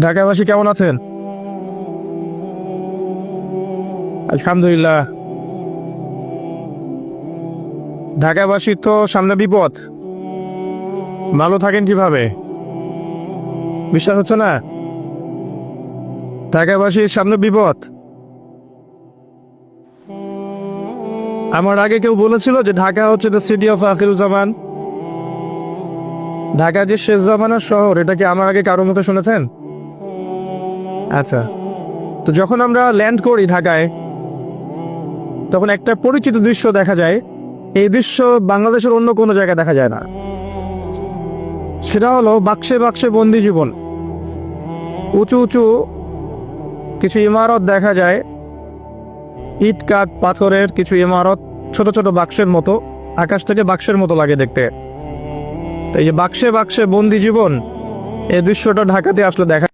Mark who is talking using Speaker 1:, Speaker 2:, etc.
Speaker 1: ঢাকাবাসী কেমন আছেন? আলহামদুলিল্লাহ। ঢাকাবাসীর তো সামনে বিপদ। ভালো থাকেন কীভাবে? বিশ্বাস হচ্ছে না? ঢাকাবাসীর সামনে বিপদ। আমার আগে কেউ বলেছিল যে ঢাকা হচ্ছে দ্য সিটি অফ আখিরুজ্জামান। ঢাকা যে শেষ জামানার শহর, এটা কি আমার আগে কারোর মতো শুনেছেন? আচ্ছা। তো যখন আমরা ল্যান্ড করি ঢাকায়, তখন একটা পরিচিত দৃশ্য দেখা যায়। এই দৃশ্য বাংলাদেশের অন্য কোনো জায়গায় দেখা যায় না। সেটা হলো বাক্সে বাক্সে বন্দি জীবন। উঁচু উঁচু কিছু ইমারত দেখা যায়। ইট, কাঠ, পাথরের কিছু ইমারত ছোট ছোট বাক্সের মতো, আকাশ থেকে বাক্সের মতো লাগে দেখতে। তো এই যে বাক্সে বাক্সে বন্দি জীবন, এই দৃশ্যটা ঢাকাতে আসলে দেখা